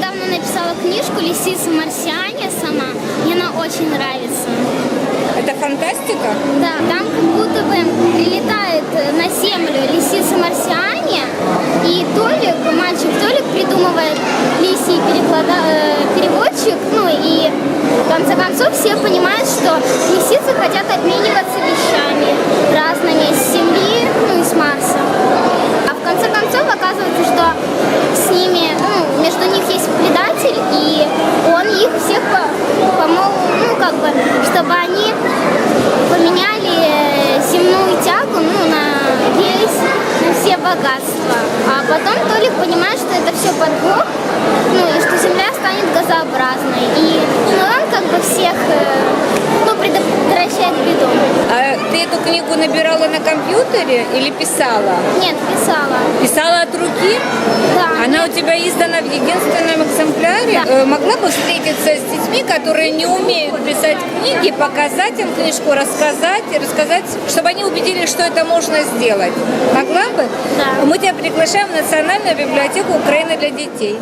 недавно написала книжку «Лисица марсиане» сама. Мне она очень нравится. Это фантастика? Да, там как будто бы прилетает на Землю лисица-марсиане, и Толик, мальчик Толик придумывает лисий переклада- э, переводчик, ну и в конце концов все понимают, что лисицы хотят обмениваться вещами разными с Земли, ну и с Марса. А в конце концов оказывается, что с ними, ну, между них есть предатель, и он их всех по- помог, ну, как бы, чтобы они поменяли э, земную тягу, ну, на весь, богатства. А потом Толик понимает, что это все подвох, ну, и что Земля станет газообразной. И, ну, он как бы всех, э, ну, предотвращает беду. А ты эту книгу набирала на компьютере или писала? Нет, писала. Писала от руки? Она у тебя издана в единственном экземпляре? Да. Э, Могла бы встретиться с детьми, которые не умеют писать книги, показать им книжку, рассказать, и рассказать, чтобы они убедились, что это можно сделать. Могла бы? Да. Мы тебя приглашаем в Национальную библиотеку Украины для детей.